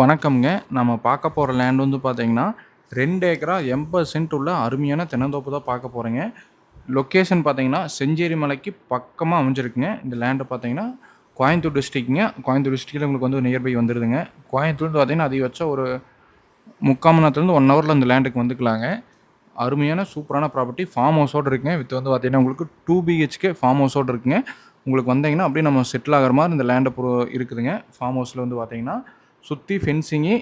வணக்கம்ங்க. நம்ம பார்க்க போகிற லேண்ட் வந்து பார்த்தீங்கன்னா ரெண்டு ஏக்கரா எண்பது சென்ட் உள்ள அருமையான தென்னந்தோப்பு தான் பார்க்க போகிறேங்க லொக்கேஷன் பார்த்தீங்கன்னா செஞ்சேரி மலைக்கு பக்கமாக அமைஞ்சிருக்குங்க. இந்த லேண்டை பார்த்தீங்கன்னா கோயம்புத்தூர் டிஸ்ட்ரிக்ங்க கோயம்புத்தூர் டிஸ்ட்ரிக்டில் உங்களுக்கு வந்து நியர்பை வந்துடுதுங்க கோயம்புத்தூர் பார்த்தீங்கன்னா அதிகபட்சம் ஒரு முக்கால் மணி நேரத்துலேருந்து ஒன் ஹவரில் இந்த லேண்டுக்கு வந்துக்கலாங்க. அருமையான சூப்பரான ப்ராப்பர்ட்டி ஃபார்ம் ஹவுஸோடு இருக்குங்க. வித் வந்து பார்த்தீங்கன்னா உங்களுக்கு டூ பிஹெச்கே ஃபார்ம் ஹவுஸோடு இருக்குங்க. உங்களுக்கு வந்தீங்கன்னா அப்படியே நம்ம செட்டில் ஆகிற மாதிரி இந்த லேண்டை ப்ரோ இருக்குதுங்க. ஃபார்ம் ஹவுஸில் வந்து பார்த்தீங்கன்னா சுற்றி ஃபென்சிங்கு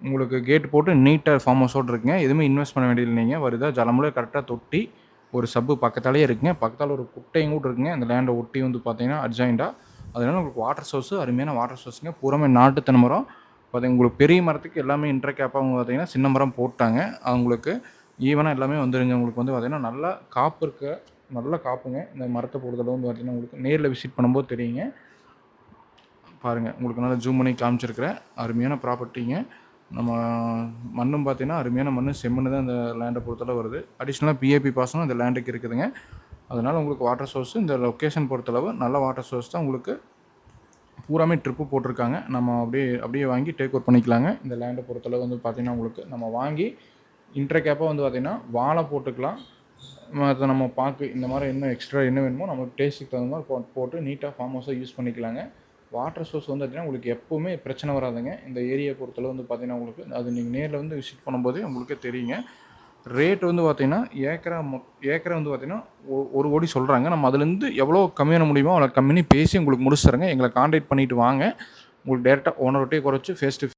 உங்களுக்கு கேட் போட்டு நீட்டாக ஃபார்ம் ஹவுஸோடு இருக்குங்க. எதுவுமே இன்வெஸ்ட் பண்ண வேண்டியது இல்லைங்க வருதா ஜலமுல கரெக்டாக தொட்டி ஒரு சப்பு பக்கத்தாலேயே இருக்குங்க. பக்கத்தால் ஒரு குட்டையும் கூட இருக்குங்க. அந்த லேண்டை ஒட்டி வந்து பார்த்தீங்கன்னா அர்ஜென்ட்டாக அதனால உங்களுக்கு வாட்டர் சோர்ஸு அருமையான வாட்டர் சோர்ஸுங்க பூராமே நாட்டு தென்னை மரம். பார்த்தீங்க உங்களுக்கு பெரிய மரத்துக்கு எல்லாமே இன்டர்கேப்பாக அவங்க பார்த்தீங்கன்னா சின்ன மரம் போட்டாங்க. அவங்களுக்கு ஈவனாக எல்லாமே வந்துருங்க. உங்களுக்கு வந்து பார்த்தீங்கன்னா நல்லா காப்பு இருக்க நல்ல காப்புங்க. இந்த மரத்தை பொறுத்தளவு வந்து பார்த்தீங்கன்னா உங்களுக்கு நேரில் விசிட் பண்ணும்போது தெரியுங்க. பாருங்கள் உங்களுக்கு நல்லா ஜூம் பண்ணி காமிச்சிருக்கிறேன். அருமையான ப்ராப்பர்ட்டிங்க நம்ம மண்ணும் பார்த்தீங்கன்னா அருமையான மண் செம்மண் தான் இந்த லேண்டை பொறுத்தளவு வருது. அடிஷ்னலாக பிஏபி பாசனம் இந்த லேண்டுக்கு இருக்குதுங்க. அதனால் உங்களுக்கு வாட்டர் சோர்ஸ் இந்த லொக்கேஷன் பொறுத்தளவு நல்ல வாட்டர் சோர்ஸ் தான் உங்களுக்கு பூராமே ட்ரிப்பு போட்டிருக்காங்க. நம்ம அப்படியே அப்படியே வாங்கி டேக் அவுட் பண்ணிக்கலாங்க. இந்த லேண்டை பொறுத்தளவு வந்து பார்த்திங்கன்னா உங்களுக்கு நம்ம வாங்கி இன்டர் கேப்பாக வந்து பார்த்திங்கன்னா வாழை போட்டுக்கலாம். அதை நம்ம பார்க்கு இந்த மாதிரி என்ன எக்ஸ்ட்ரா என்ன வேணுமோ நம்ம டேஸ்ட்டுக்கு தகுந்த மாதிரி போ போட்டு நீட்டாக ஃபார்ம் ஹவுஸாக யூஸ் பண்ணிக்கலாங்க. வாட்டர் சோர்ஸ் வந்து பார்த்திங்கன்னா உங்களுக்கு எப்போவுமே பிரச்சனை வராதுங்க. இந்த ஏரியா பொறுத்தளவு வந்து பார்த்திங்கன்னா உங்களுக்கு அது நீங்கள் நேரில் வந்து விசிட் பண்ணும்போதே உங்களுக்கே தெரியுங்க. ரேட் வந்து பார்த்திங்கன்னா ஏக்கரா மொ ஏக்கரை வந்து பார்த்திங்கன்னா ஒரு கோடி சொல்கிறாங்க நம்ம அதுலேருந்து எவ்வளோ கம்மியான முடியுமோ அவ்வளோ கம்மி பண்ணி பேசி உங்களுக்கு முடிச்சு தரங்க. எங்களை காண்டாக்ட் பண்ணிவிட்டு வாங்க. உங்களுக்கு டேரெக்டாக ஓனர்கிட்டே குறைச்சி ஃபேஸ் டு